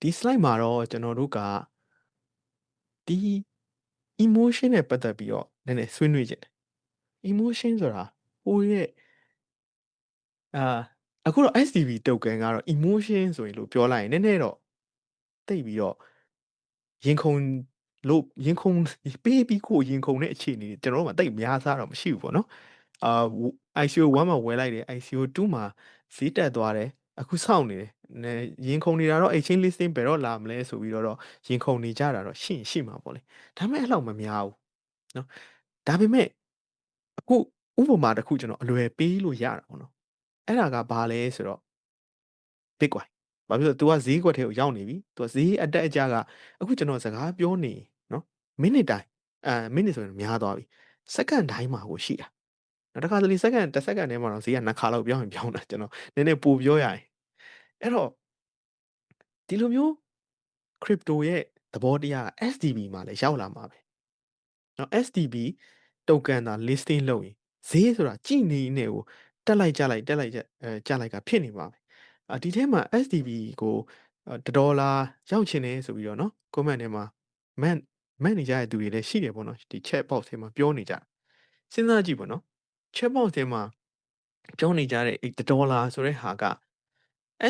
ဒီ slide မှာတော့ကျွန်တော်တို့ကဒီ emotion နဲ့ပတ်သက်ပြီးတော့နည်းနည်းဆွေးနွေးချင်တယ် emotion ဆိုတာဟိုရဲ့အာအခုတော့ SDB token ကတော့ emotion ဆိုရင်လို့ပြောလိုက်ရင်နည်းနည်းတော့တိတ်ပြီးတော့ရင်ခုန်လို့ရင်ခုန်ပေးပြီးကိုရင်ခုန်တဲ့အခြေအနေကျွန်တော်တို့မှာတိတ်များစားတော့မရှိဘူးပေါ့နော်အာ ICO 1မှာဝယ်လိုက်တယ် ICO 2မှာဈေးတက်သွားတယ်အခုစောင့်နေတယ်နဲ ရင်ခုန်နေတာတော့ exchange listing ဘယ်တော့လာမလဲဆိုပြီးတော့ရင်ခုန်နေကြတာတော့ရှင့်ရှိမှာပေါ့လေဒါပေမဲ့အဲ့လောက်မများဘူးเนาะဒါပေမဲ့အခုဥပမာတစ်ခုကျွန်တော်အလွယ်ပေးလို့ရတာပေါ့နော်အဲ့ဒါကဘာလဲဆိုတော့ Bitcoin ဘာဖြစ်လို့ तू ကဈေးကွက်ထဲကိုရောက်နေပြီ तू ကဈေးအတက်အကျကအခုကျွန်တော်စကားပြောနေเนาะမိနစ်တိုင်းအဲမိနစ်ဆိုရင်များသွားပြီစက္ကန့်တိုင်းမှာကိုရှိတာနောက်တစ်ခါတလေစက္ကန့်တစ်စက္ကန့်ထဲမှာတော့ဈေးကနှစ်ခါလောက်ပြောင်းရင်ပြောင်းတာကျွန်တော်နည်းနည်းပိုပြောရရင် အဲ့တော့ဒီလိုမျိုး crypto ရဲ့သဘောတရား SDB မှာလည်းရောက်လာမှာပဲเนาะ SDB token ဒါ listing လုပ်ရင်ဈေးဆိုတာကြည်နေနေကိုတက်လိုက်ကြလိုက်တက်လိုက်ကြအဲကြလိုက်ကဖြစ်နေမှာပဲအာဒီထဲမှာ SDB ကိုတဒေါ်လာရောက်ချင်တယ်ဆိုပြီးတော့เนาะ comment ထဲမှာ man မန်နေကြတဲ့သူတွေလည်းရှိတယ်ပေါ့နော်ဒီ chat box ထဲမှာပြောနေကြစဉ်းစားကြည့်ပေါ့နော် chat box ထဲမှာပြောနေကြတဲ့အဲ့ဒေါ်လာဆိုတဲ့ဟာက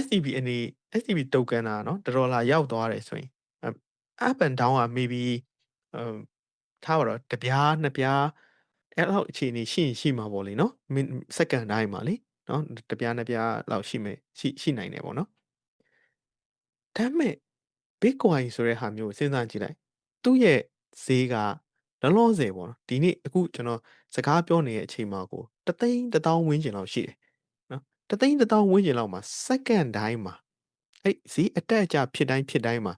SDB အနေ SDB token တာเนาะဒေါ်လာရောက်သွားတယ်ဆိုရင် up and down က maybe အမ်ထားပါတော့တပြားနှစ်ပြားအဲ့လောက်အခြေအနေရှိရင်ရှိမှာပေါ့လေနော်စက္ကန့်တိုင်းမှာလေနော်တပြားနှစ်ပြားလောက်ရှိမယ်ရှိရှိနိုင်တယ်ပေါ့နော်ဒါပေမဲ့ Bitcoin ဆိုတဲ့ဟာမျိုးစဉ်းစားကြည့်လိုက်သူ့ရဲ့ဈေးကလောလောဆယ်ပေါ့နော်ဒီနေ့အခုကျွန်တော်စကားပြောနေတဲ့အချိန်မှာကိုတသိန်းတစ်သောင်းဝန်းကျင်လောက်ရှိတယ်နော် တသိန်းတစ်သောင်းဝန်းကျင်လောက်မှာစက္ကန့်တိုင်းမှာအဲ့ဈေးအတက်အကျဖြစ်တိုင်းဖြစ်တိုင်းမှာ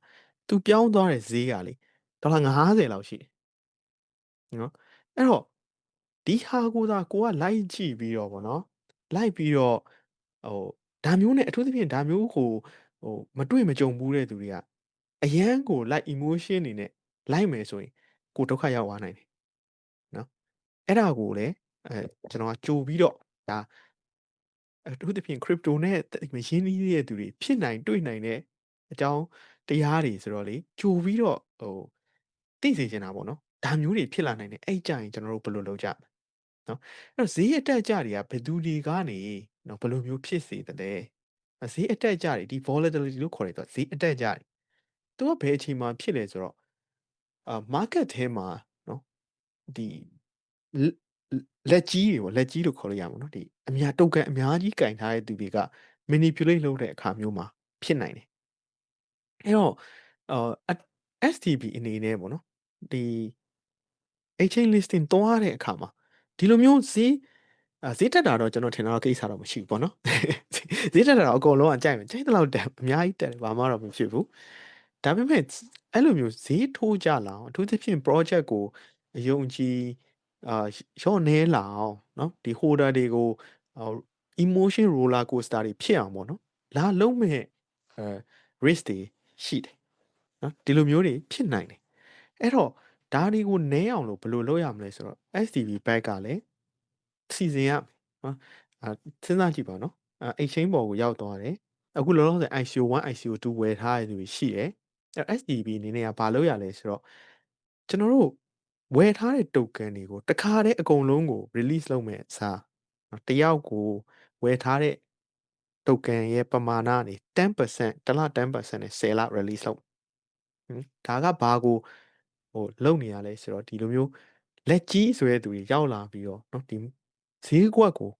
သူပြောင်းသွားတဲ့ဈေးကလေဒေါ်လာ90လောက်ရှိတယ်နော်အဲ့တော့ဒီဟာကိုသာကိုကလိုက်ကြည့်ပြီးတော့ဗောနော်လိုက်ပြီးတော့ဟိုဒါမျိုးနဲ့အထူးသဖြင့်ဒါမျိုးကိုဟိုမတွေ့မကြုံဘူးတဲ့သူတွေကအရန်ကို like emotion နေနဲ့လိုက်မယ်ဆိုရင်ကိုဒုက္ခရောက်သွားနိုင်တယ်နော်အဲ့ဒါကိုလည်းအဲကျွန်တော်ကကြိုပြီးတော့ဒါ အထူးသဖြင့် crypto နဲ့မရင်းနှီးတဲ့သူတွေဖြစ်နိုင်တွေ့နိုင်တဲ့အကြောင်းတရားတွေဆိုတော့လေကြိုပြီးတော့ဟိုသိစေချင်တာပေါ့နော်ဒါမျိုးတွေဖြစ်လာနိုင်တယ်အဲ့ကြရင်ကျွန်တော်တို့ဘယ်လိုလုပ်ကြမလဲနော်အဲ့တော့ဈေးအတက်အကျတွေကဘယ်သူတွေကနေနော်ဘယ်လိုမျိုးဖြစ်စေသလဲဈေးအတက်အကျတွေဒီ volatility လို့ခေါ်တယ်ဆိုဈေးအတက်အကျတွေသူကဘယ်အချိန်မှာဖြစ်လဲဆိုတော့အာ market ထဲမှာနော်ဒီ လက်ကြီးတွေပေါ့လက်ကြီးလို့ခေါ်လို့ရမှာနော်ဒီအများတုတ်ကန်အများကြီးကင်ထားတဲ့သူတွေက manipulate လုပ်တဲ့အခါမျိုးမှာဖြစ်နိုင်တယ်အဲ့တော့အာ STB အနေနဲ့ပေါ့နော်ဒီ exchange listing သွားတဲ့အခါမှာဒီလိုမျိုးဈေးအာဈေးတက်တာတော့ကျွန်တော်ထင်တာတော့ကိစ္စတော့မရှိဘူးပေါ့နော်ဈေးတက်တာတော့အကုန်လုံးကကြိုက်မယ်ကြိုက်တဲ့လောက်တက်အများကြီးတက်တယ်ဘာမှတော့မဖြစ်ဘူးဒါပေမဲ့အဲ့လိုမျိုးဈေးထိုးကြလာအောင်အထူးသဖြင့် project ကိုအယုံကြည် အာရော့နေလာအောင်เนาะဒီ holder တွေကို emotion roller coaster တွေဖြစ်အောင်ပေါ့နော်လာလုံးမဲ့အဲ risk တွေရှိတယ်နော်ဒီလိုမျိုးတွေဖြစ်နိုင်တယ်အဲ့တော့ဒါတွေကိုနည်းအောင်လို့ဘယ်လိုလုပ်ရမလဲဆိုတော့ STB back ကလည်းစီစဉ်ရမယ်နော်အဲစဉ်းစားကြည့်ပါနော်အဲ exchange ပေါ်ကိုရောက်သွားတယ်အခုလောလောဆယ် ICO 1 ICO 2ဝယ်ထားရတဲ့သူတွေရှိတယ်အဲ STB အနေနဲ့ကဘာလုပ်ရလဲဆိုတော့ကျွန်တော်တို့ ဝယ်ထားတဲ့ token တွေကိုတခါတည်းအကုန်လုံးကို release လုပ်မယ်အစားတယောက်ကိုဝယ်ထားတဲ့ token ရဲ့ပမာဏကနေ10%တစ်လ10%နဲ့10လ release လုပ်ဟင်ဒါကဘာကိုဟိုလုံနေရလဲဆိုတော့ဒီလိုမျိုးလက်ကြီးဆိုတဲ့သူတွေရောက်လာပြီးတော့เนาะဒီဈေးကွက်ကို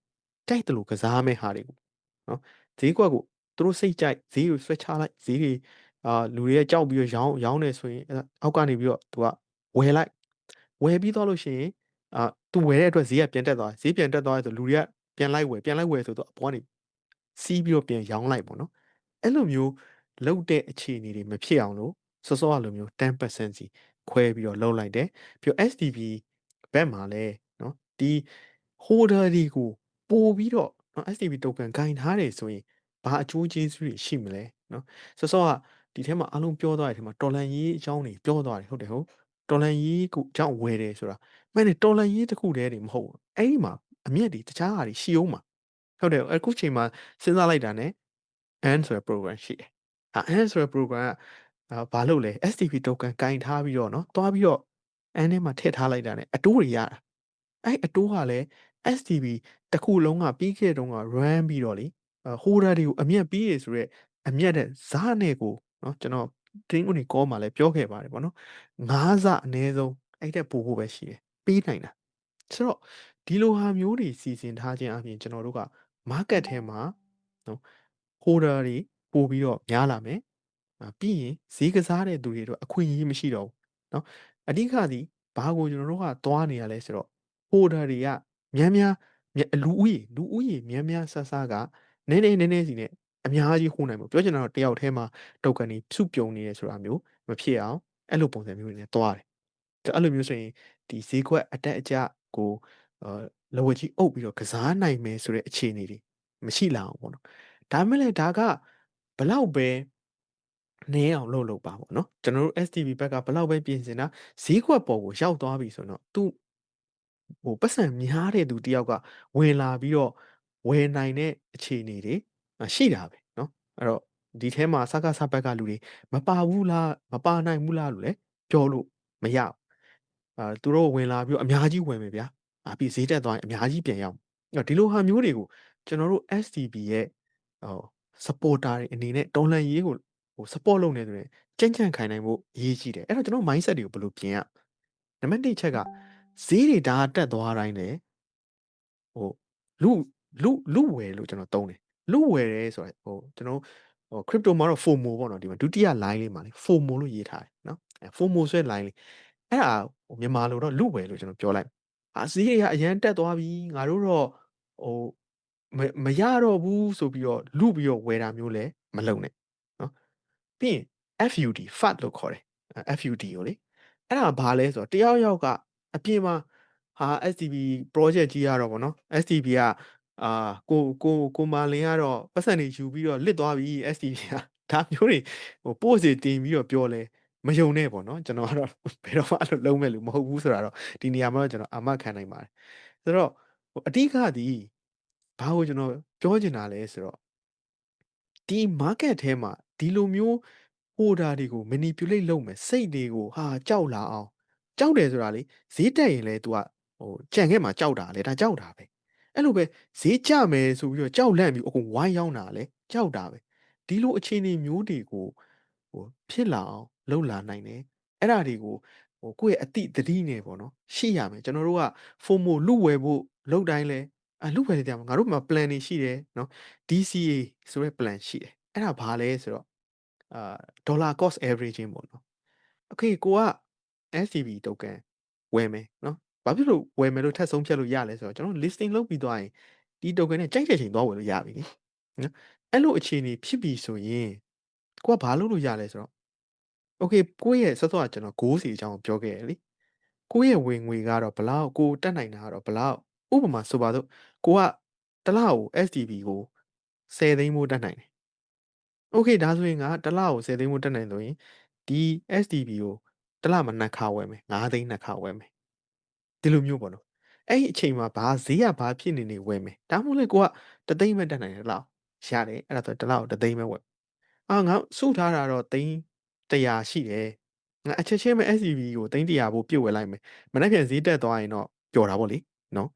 ကြိုက်တယ်လို့ကစားမဲ့ဟာတွေကိုเนาะဈေးကွက်ကိုသူတို့စိတ်ကြိုက်ဈေးကိုဆွဲချလိုက်ဈေးတွေအာလူတွေကကြောက်ပြီးတော့ရောင်းရောင်းနေဆိုရင်အောက်ကနေပြီးတော့သူကဝယ်လိုက် ဝယ်ပြီးသွားလို့ရှိရင်အာသူဝယ်တဲ့အတွက်ဈေးကပြန်တက်သွားဈေးပြန်တက်သွားဆိုလူတွေကပြန်လိုက်ဝယ်ပြန်လိုက်ဝယ်ဆိုတော့အပေါ်ကနေစီးပြီးတော့ပြန်ရောင်းလိုက်ပေါ့နော်အဲ့လိုမျိုးလောက်တဲ့အခြေအနေတွေမဖြစ်အောင်လို့စောစောအလိုမျိုး10%စီခွဲပြီးတော့လောက်လိုက်တယ်ပြီးတော့ SDB ဘက်မှာလဲနော်ဒီ holder တွေကိုပို့ပြီးတော့နော် SDB token ဂိုင်ထားတယ်ဆိုရင်ဘာအကျိုးကျေးဇူးတွေရှိမလဲနော်စောစောကဒီထဲမှာအလုံးပြောသွားတဲ့ထဲမှာတော်လန်ရေးအကြောင်းတွေပြောသွားတယ်ဟုတ်တယ်ဟုတ် တော်လန်ရေးကိုအကြောင်းဝယ်တယ်ဆိုတာမှန်တယ်တော်လန်ရေးတစ်ခုတည်းတွေမဟုတ်ဘူးအဲ့ဒီမှာအမြက်တွေတခြားဟာတွေရှိအောင်မှာဟုတ်တယ်အခုချိန်မှာစဉ်းစားလိုက်တာ ਨੇ and ဆိုတဲ့ program ရှိတယ်အာ Ant ဆိုတဲ့ program ကအာဘာလုပ်လဲ STP token ကင်ထားပြီးတော့နော်သွားပြီးတော့ Ant ထဲမှာထည့်ထားလိုက်တာနဲ့အတိုးတွေရတာအဲ့အတိုးကလည်း STP တစ်ခုလုံးကပြီးခဲ့တုန်းက run ပြီးတော့လေ holder တွေကိုအမြတ်ပေးရဆိုရက်အမြတ်တဲ့ဇာနဲ့ကိုနော်ကျွန်တော် တင်းဦးနေ call မှာလည်းပြောခဲ့ပါတယ်ပေါ့နော်၅ဆအနည်းဆုံးအဲ့တက်ပို့ဖို့ပဲရှိတယ်ပေးနိုင်တာဆိုတော့ဒီလိုဟာမျိုးတွေစီစဉ်ထားခြင်းအပြင်ကျွန်တော်တို့က market ထဲမှာနော် holder တွေပို့ပြီးတော့များလာမယ်ပြီးရင်ဈေးကစားတဲ့သူတွေတော့အခွင့်အရေးမရှိတော့ဘူးเนาะအဓိကသည်ဘာကိုကျွန်တော်တို့ကသွားနေရလဲဆိုတော့ holder တွေကများများလူဦးရေလူဦးရေများများဆဆကနည်းနည်းနည်းနည်းစီနဲ့ အများကြီးဟိုးနိုင်ဘူးပြောချင်တာတော့တယောက်တည်းမှာတောကန်တွေစုပြုံနေရဆိုတာမျိုးမဖြစ်အောင်အဲ့လိုပုံစံမျိုးတွေနဲ့သွားတယ်အဲ့လိုမျိုးဆိုရင်ဒီဈေးကွက်အတက်အကျကိုအာလဝကြီးအုပ်ပြီးတော့ကစားနိုင်မယ်ဆိုတဲ့အခြေအနေတွေမရှိလာအောင်ပေါ့နော်ဒါမဲ့လည်းဒါကဘလောက်ပဲနည်းအောင်လုပ်လုပ်ပါပေါ့နော်ကျွန်တော်တို့ STB ဘက်ကဘလောက်ပဲပြင်ဆင်တာဈေးကွက်ပေါ်ကိုရောက်သွားပြီဆိုတော့သူဟိုပတ်စံများတဲ့သူတယောက်ကဝင်လာပြီးတော့ဝယ်နိုင်တဲ့အခြေအနေတွေ ရှိတာပဲเนาะအဲ့တော့ဒီထဲမှာစကားစဘက်ကလူတွေမပါဘူးလားမပါနိုင်ဘူးလားလို့လည်းပြောလို့မရဘူးအာသူတို့ဝင်လာပြီးတော့အများကြီးဝင်မယ်ဗျာအာပြီးဈေးတက်သွားရင်အများကြီးပြန်ရောက်အဲ့တော့ဒီလိုဟာမျိုးတွေကိုကျွန်တော်တို့ STB ရဲ့ဟို supporter တွေအနေနဲ့တော်လှန်ရေးကိုဟို support လုပ်နေတယ်ကြံ့ကြံ့ခိုင်နိုင်ဖို့အရေးကြီးတယ်အဲ့တော့ကျွန်တော် mindset တွေကိုဘယ်လိုပြင်ရနံပါတ်1ချက်ကဈေးတွေဒါတက်သွားတိုင်းလေဟိုလူလူလူဝယ်လို့ကျွန်တော်သုံးတယ် လူဝယ်တယ်ဆိုတော့ဟိုကျွန်တော်ဟို crypto မှာတော့ FOMO ပေါ့နော်ဒီမှာဒုတိယ line လေးမှာလေ FOMO လို့ရေးထားတယ်နော်အဲ FOMO ဆိုတဲ့ line လေးအဲ့ဒါဟိုမြန်မာလိုတော့လူဝယ်လို့ကျွန်တော်ပြောလိုက်အာဈေးတွေကအရန်တက်သွားပြီငါတို့တော့ဟိုမမရတော့ဘူးဆိုပြီးတော့လူပြီးတော့ဝယ်တာမျိုးလည်းမလုပ်နဲ့နော်ပြီးရင် FUD FUD လို့ခေါ်တယ် FUD ကိုလေအဲ့ဒါဘာလဲဆိုတော့တယောက်ယောက်ကအပြင်မှာဟာ STB project ကြီးရတော့ဗောနော် STB က အာကိုကိုကိုမာလင်ကတော့ပတ်စံတွေယူပြီးတော့လစ်သွားပြီ STB ကဒါမျိုးတွေဟိုပို့စီတင်ပြီးတော့ပြောလဲမယုံနဲ့ပေါ့နော်ကျွန်တော်ကတော့ဘယ်တော့မှအဲ့လိုလုံးမဲ့လူမဟုတ်ဘူးဆိုတာတော့ဒီနေရာမှာတော့ကျွန်တော်အာမခံနိုင်ပါတယ်ဆိုတော့ဟိုအတိကသည်ဘာကိုကျွန်တော်ပြောချင်တာလဲဆိုတော့ဒီ market ထဲမှာဒီလိုမျိုး order တွေကို manipulate လုပ်မယ်စိတ်တွေကိုဟာကြောက်လာအောင်ကြောက်တယ်ဆိုတာလေဈေးတက်ရင်လဲ तू ကဟိုကြံခဲ့မှာကြောက်တာလေဒါကြောက်တာပဲ အဲ့လိုပဲဈေးကျမယ်ဆိုပြီးတော့ကြောက်လန့်ပြီးအကုန်ဝိုင်းရောက်တာလေကြောက်တာပဲဒီလိုအခြေအနေမျိုးတွေကိုဟိုဖြစ်လာအောင်လှုပ်လာနိုင်တယ်အဲ့ဒါတွေကိုဟိုကိုယ့်ရဲ့အတိတတိနဲ့ပေါ့နော်ရှိရမယ်ကျွန်တော်တို့က FOMO လူဝယ်ဖို့လုပ်တိုင်းလဲအလူဝယ်တဲ့မှာငါတို့မှာ plan တွေရှိတယ်နော် DCA ဆိုရဲ plan ရှိတယ်အဲ့ဒါဘာလဲဆိုတော့အာဒေါ်လာ cost averaging ပေါ့နော် okay ကိုက SCB token ဝယ်မယ်နော် ဘာဖြစ်လို့ဝယ်မယ်လို့ထပ်ဆုံးဖြတ်လို့ရလဲဆိုတော့ကျွန်တော် listing လုပ်ပြီးသွားရင်ဒီ token နဲ့ကြိုက်တဲ့ချိန်သွားဝယ်လို့ရပြီလေနော်အဲ့လိုအခြေအနေဖြစ်ပြီဆိုရင်ကိုကဘာလုပ်လို့ရလဲဆိုတော့ okay ကိုရဲ့ဆော့ဆော့ကကျွန်တော်ဂိုးစီအကြောင်းပြောခဲ့တယ်လေကိုရဲ့ဝင်ငွေကတော့ဘလောက်ကိုတက်နိုင်တာကတော့ဘလောက်ဥပမာဆိုပါစို့ကိုကတလောက်ကို STB ကို10သိန်းမို့တက်နိုင်တယ် okay ဒါဆိုရင်ငါတလောက်ကို10သိန်းမို့တက်နိုင်ဆိုရင်ဒီ STB ကိုတလမှာနှစ်ခါဝယ်မယ်9သိန်းနှစ်ခါဝယ်မယ် ဒီလိုမျိုးပေါ့နော်အဲ့ဒီအချိန်မှာဘာဈေးကဘာဖြစ်နေနေဝယ်မယ်ဒါမှမဟုတ်လေကိုကတသိန်းပဲတက်နိုင်တယ်လားရတယ်အဲ့ဒါဆိုတလားကိုတသိန်းပဲဝယ်အာငါစုထားတာတော့သိန်း100ရှိတယ်ငါအချက်ချင်းပဲ SCB ကိုသိန်း100ဖို့ပြည့်ဝယ်လိုက်မယ်မနေ့ပြန်ဈေးတက်သွားရင်တော့ပျော်တာပေါ့လေနော်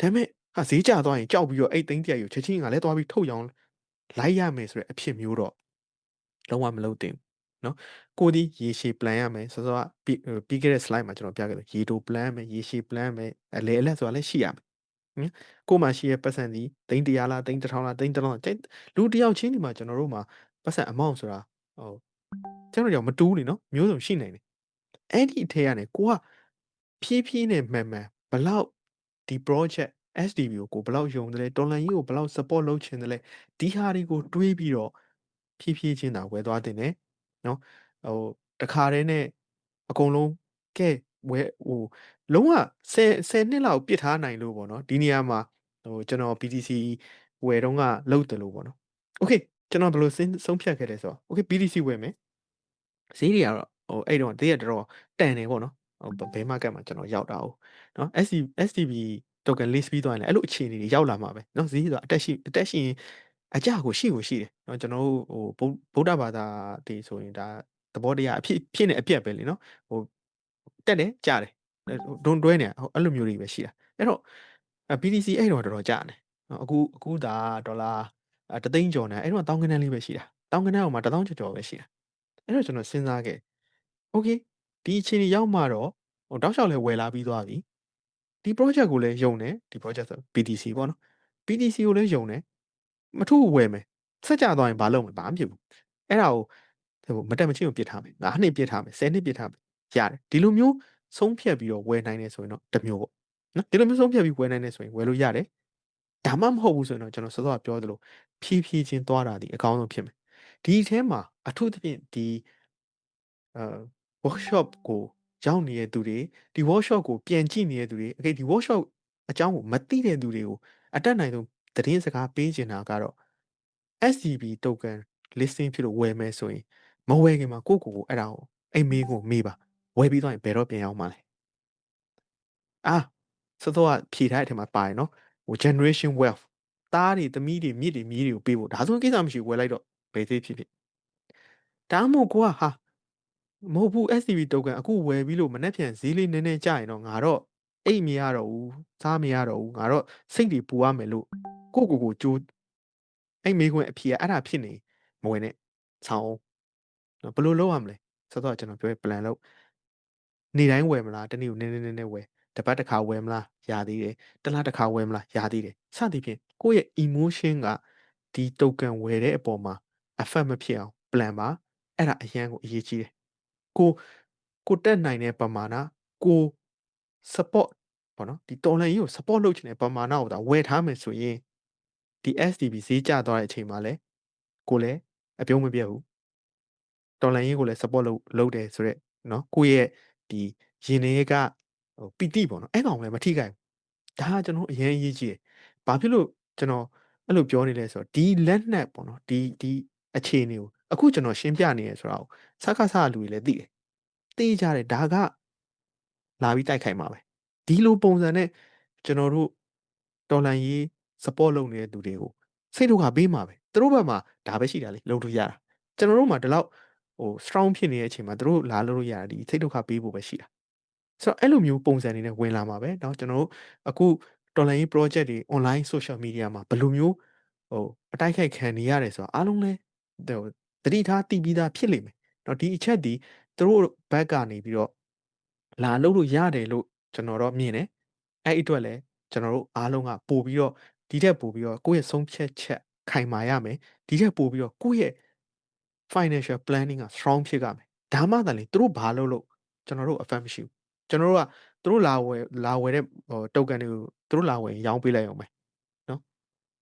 ဒါပေမဲ့ဟာဈေးကျသွားရင်ကြောက်ပြီးတော့အဲ့သိန်း100ကိုချက်ချင်းငါလည်းသွားပြီးထုတ်ရောင်းလိုက်ရမယ်ဆိုတဲ့အဖြစ်မျိုးတော့လုံးဝမလုပ်သင့်ဘူး နော်ကိုဒီရေရှည် plan ရမယ်ဆိုတော့ပြီးပြီးခဲ့တဲ့ slide မှာကျွန်တော်ပြခဲ့တယ်ရေတို plan မယ်ရေရှည် plan မယ်အလဲအလက်ဆိုတာလည်းရှိရမယ်ဟင်ကိုမှရှိရဲ့ပတ်စံဒီသိန်း100လားသိန်း1000လားသိန်း1000လူတယောက်ချင်းဒီမှာကျွန်တော်တို့မှာပတ်စံ amount ဆိုတာဟိုကျွန်တော်ကြောင့်မတူးနေနော်မျိုးစုံရှိနိုင်တယ်အဲ့ဒီအထက်ကနေကိုကဖြည်းဖြည်းနဲ့မှန်မှန်ဘလောက်ဒီ project SDB ကိုကိုဘလောက်ယုံတယ်လဲတော်လန်ကြီးကိုဘလောက် support လုပ်ချင်တယ်လဲဒီဟာတွေကိုတွေးပြီးတော့ဖြည်းဖြည်းချင်းသာဝယ်သွားတင်တယ် နော်ဟိုတခါတည်းနဲ့အကုန်လုံးကဲဝယ်ဟိုလုံးဝ10 10နှစ်လောက်ပြစ်ထားနိုင်လို့ပေါ့နော်ဒီနေရာမှာဟိုကျွန်တော် BTC ဝယ်တော့ကလောက်တယ်လို့ပေါ့နော်โอเคကျွန်တော်ဘယ်လိုဆုံးဖြတ်ခဲ့လဲဆိုတော့โอเค BTC ဝယ်မယ်ဈေးတွေကတော့ဟိုအဲ့တော့တရက်တော့တန်တယ်ပေါ့နော်ဟိုဘယ်မှာကတ်မှာကျွန်တော်ရောက်တာ哦နော် SC STB token list ပြီးသွားရင်လည်းအဲ့လိုအခြေအနေတွေရောက်လာမှာပဲเนาะဈေးဆိုတာအတက်ရှိအတက်ရှိရင် အကျကိုရှိကိုရှိတယ်เนาะကျွန်တော်တို့ဟိုဗုဒ္ဓဘာသာတွေဆိုရင်ဒါသဘောတရားအဖြစ်ဖြစ်နေအပြက်ပဲလीเนาะဟိုတက်တယ်ကြတယ်ဒွန်တွဲနေတာအဲ့လိုမျိုးတွေပဲရှိတာအဲ့တော့ BTC အဲ့တော့တော်တော်ကြတယ်အခုအခုဒါဒေါ်လာတသိန်းကျော်နေအဲ့တော့တောင်းကနန်းလေးပဲရှိတာတောင်းကနန်းအောင်မှာတထောင်ကျော်ကျော်ပဲရှိတာအဲ့တော့ကျွန်တော်စဉ်းစားခဲ့โอเคဒီအချိန်ကြီးရောက်မှတော့ဟိုတောက်လျှောက်လဲဝယ်လာပြီးသွားပြီဒီ project ကိုလည်းယုံတယ်ဒီ project ဆို BTC ပေါ့နော် BTC ကိုလည်းယုံတယ် မထူးဝယ်မယ်ဆက်ကြသွားရင်ဘာလုပ်မလဲဘာမှမဖြစ်ဘူးအဲ့ဒါကိုဟိုမတက်မချင်းကိုပြစ်ထားမယ်9နှစ်ပြစ်ထားမယ်10နှစ်ပြစ်ထားမယ်ရတယ်ဒီလိုမျိုးဆုံးဖြတ်ပြီးတော့ဝယ်နိုင်တယ်ဆိုရင်တော့တစ်မျိုးပေါ့နော်ဒီလိုမျိုးဆုံးဖြတ်ပြီးဝယ်နိုင်တယ်ဆိုရင်ဝယ်လို့ရတယ်ဒါမှမဟုတ်ဘူးဆိုရင်တော့ကျွန်တော်စောစောကပြောသလိုဖြည်းဖြည်းချင်းသွားတာဒီအကောင်းဆုံးဖြစ်မယ်ဒီအထဲမှာအထူးသဖြင့်ဒီအဲ workshop ကိုရောက်နေတဲ့သူတွေဒီ workshop ကိုပြန်ကြည့်နေတဲ့သူတွေအကေဒီ workshop အကြောင်းကိုမသိတဲ့သူတွေကိုအတက်နိုင်ဆုံး သတင်းစကားပေးချင်တာကတော့ SCB token listing ဖြစ်လို့ဝယ်မယ်ဆိုရင်မဝယ်ခင်မှာကိုယ့်ကိုယ်ကိုအဲ့ဒါကိုအိမ်မေးကိုမေးပါဝယ်ပြီးတော့ရင်ဘယ်တော့ပြန်ရောက်မှာလဲအာစောစောကဖြေထားတဲ့အထက်မှာပါတယ်နော်ဟို generation wealth သားတွေသမီးတွေမြစ်တွေမြီးတွေကိုပေးဖို့ဒါဆိုရင်ကိစ္စမရှိဘူးဝယ်လိုက်တော့ဘယ်သေးဖြစ်ဖြစ်ဒါမှမဟုတ်ကိုကဟာမဟုတ်ဘူး SCB token အခုဝယ်ပြီးလို့မနေ့ပြန်ဈေးလေးနည်းနည်းကျရင်တော့ငါတော့အိတ်မရတော့ဘူးစားမရတော့ဘူးငါတော့စိတ်တွေပူရမယ်လို့ ကိုကိုကိုကြိုးအဲ့မေးခွန်းအဖြေအဲ့ဒါဖြစ်နေမဝင်နဲ့ဆောင်းနော်ဘယ်လိုလုပ်ရမလဲဆိုတော့ကျွန်တော်ပြော plan လုပ်နေတိုင်းဝယ်မလားတနေ့ကိုနည်းနည်းနည်းနည်းဝယ်တပတ်တစ်ခါဝယ်မလားရသေးတယ်တလားတစ်ခါဝယ်မလားရသေးတယ်စသည်ဖြင့်ကိုယ့်ရဲ့ emotion ကဒီ token ဝယ်တဲ့အပေါ်မှာ affect မဖြစ်အောင် plan ပါအဲ့ဒါအရန်ကိုအရေးကြီးတယ်ကိုကိုတက်နိုင်တဲ့ပမာဏကို support ပေါ့နော်ဒီတော်လန်ကြီးကို support လုပ်ချင်တဲ့ပမာဏကိုဒါဝယ်ထားမယ်ဆိုရင် ဒီ SDB ဈေးကျသွားတဲ့အချိန်မှာလဲကိုလည်းအပြုံးမပြတ်ဘူးတော်လန်ရေးကိုလည်း support လုပ်လုပ်တယ်ဆိုတော့เนาะကိုယ့်ရဲ့ဒီရင်တွေကဟိုပီတိပေါ့နော်အဲ့ကောင်လည်းမထိခိုက်ဘူးဒါကကျွန်တော်အရင်အရေးကြီးတယ်ဘာဖြစ်လို့ကျွန်တော်အဲ့လိုပြောနေလဲဆိုတော့ဒီလက်နက်ပေါ့နော်ဒီဒီအခြေအနေကိုအခုကျွန်တော်ရှင်းပြနေရဆိုတော့စကားဆလူတွေလည်းသိတယ်သိကြတယ်ဒါကလာပြီးတိုက်ခိုက်မှာပဲဒီလိုပုံစံနဲ့ကျွန်တော်တို့တော်လန်ရေး support လုပ်နေတဲ့သူတွေကိုစိတ်ဒုက္ခပေးမှာပဲသူတို့ဘက်မှာဒါပဲရှိတာလေလုပ်လို့ရတာကျွန်တော်တို့မှာဒီလောက်ဟို strong ဖြစ်နေတဲ့အချိန်မှာသူတို့လာလို့ရတာဒီစိတ်ဒုက္ခပေးဖို့ပဲရှိတာဆိုတော့အဲ့လိုမျိုးပုံစံတွေနဲ့ဝင်လာမှာပဲเนาะကျွန်တော်တို့အခုတော်လိုင်း project တွေ online social media မှာဘယ်လိုမျိုးဟိုအတိုက်ခိုက်ခံနေရတယ်ဆိုတော့အားလုံးလဲဟိုတတိထားတည်ပြီးသားဖြစ်လိမ့်မယ်เนาะဒီအချက်ဒီသူတို့ဘက်ကနေပြီးတော့လာလို့လို့ရတယ်လို့ကျွန်တော်တော့မြင်တယ်အဲ့အတွက်လဲကျွန်တော်တို့အားလုံးကပို့ပြီးတော့ ဒီထက်ပို့ပြီးတော့ကိုယ့်ရဲ့ဆုံးဖြတ်ချက်ခိုင်မာရမယ်ဒီထက်ပို့ပြီးတော့ကိုယ့်ရဲ့ financial planning က strong ဖြစ်ရမယ်ဒါမှသာလေသူတို့ဘာလုပ်လို့ကျွန်တော်တို့ affect မရှိဘူးကျွန်တော်တို့ကသူတို့လာဝယ်လာဝယ်တဲ့ဟို token တွေကိုသူတို့လာဝယ်ရောင်းပေးလိုက်အောင်ပဲနော်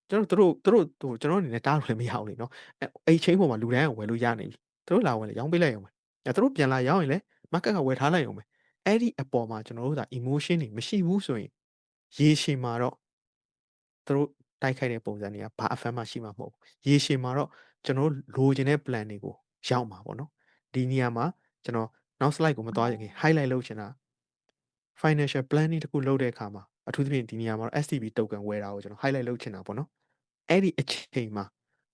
ကျွန်တော်တို့သူတို့သူတို့ဟိုကျွန်တော်အနေနဲ့တားလို့လည်းမရဘူးလေနော်အဲ့အဲ့ချင်းပေါ်မှာလူတိုင်းကဝယ်လို့ရနေပြီသူတို့လာဝယ်လေရောင်းပေးလိုက်အောင်ပဲအဲသူတို့ပြန်လာရောင်းရင်လည်း market ကဝယ်ထားလိုက်အောင်ပဲအဲ့ဒီအပေါ်မှာကျွန်တော်တို့က emotion တွေမရှိဘူးဆိုရင်ရေရှည်မှာတော့ သူတို့တိုက်ခိုက်တဲ့ပုံစံတွေကဘာ affect မှရှိမှာမဟုတ်ဘူးရေရှည်မှာတော့ကျွန်တော်တို့လိုချင်တဲ့ plan တွေကိုရောက်မှာပေါ့နော်ဒီနေရာမှာကျွန်တော်နောက် slide ကိုမသွားရင် highlight လုပ်ချင်တာ financial planning တခုလုပ်တဲ့အခါမှာအထူးသဖြင့်ဒီနေရာမှာ STB token ဝယ်တာကိုကျွန်တော် highlight လုပ်ချင်တာပေါ့နော်အဲ့ဒီအချိန်မှာ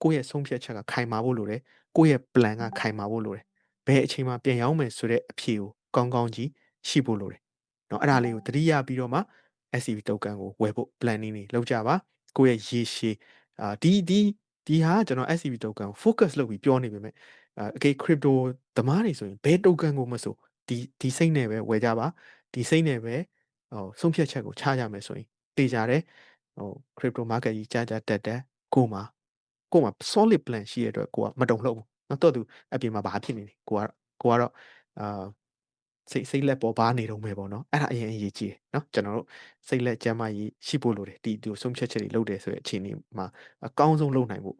ကိုယ့်ရဲ့ဆုံးဖြတ်ချက်ကခိုင်မာဖို့လိုတယ်ကိုယ့်ရဲ့ plan ကခိုင်မာဖို့လိုတယ်ဘယ်အချိန်မှာပြန်ရောက်မယ်ဆိုတဲ့အဖြေကိုကောင်းကောင်းကြီးရှိဖို့လိုတယ်เนาะအဲ့ဒါလေးကိုသတိရပြီးတော့မှ SCB token ကိုဝယ်ဖို့ planning တွေလုပ်ကြပါကိုယ့်ရဲ့ရေရှည်အာဒီဒီဒီဟာကျွန်တော် SCB token ကို focus လုပ်ပြီးပြောနေပေမဲ့အကေ crypto သမားတွေဆိုရင်ဘယ် token ကိုမဆိုဒီဒီစိတ်နဲ့ပဲဝယ်ကြပါဒီစိတ်နဲ့ပဲဟိုဆုံးဖြတ်ချက်ကိုချရမယ်ဆိုရင်တေးကြတယ်ဟို crypto market ကြီးကြာကြာတက်တက်ကိုမှာကိုမှာ solid plan ရှိရတဲ့အတွက်ကိုကမတုံ့လှုပ်ဘူးနော်တော့သူအပြင်မှာဘာဖြစ်နေလဲကိုကကိုကတော့အာ စိတ်စိတ်လက်ပေါ်ပါနေတော့မယ်ပေါ့နော်အဲ့ဒါအရင်အရေးကြီးတယ်နော်ကျွန်တော်တို့စိတ်လက်ကျမ်းမာရေးရှိဖို့လိုတယ်ဒီဒီဆုံးဖြတ်ချက်တွေလုပ်တယ်ဆိုတဲ့အခြေအနေမှာအကောင်းဆုံးလုပ်နိုင်ဖို့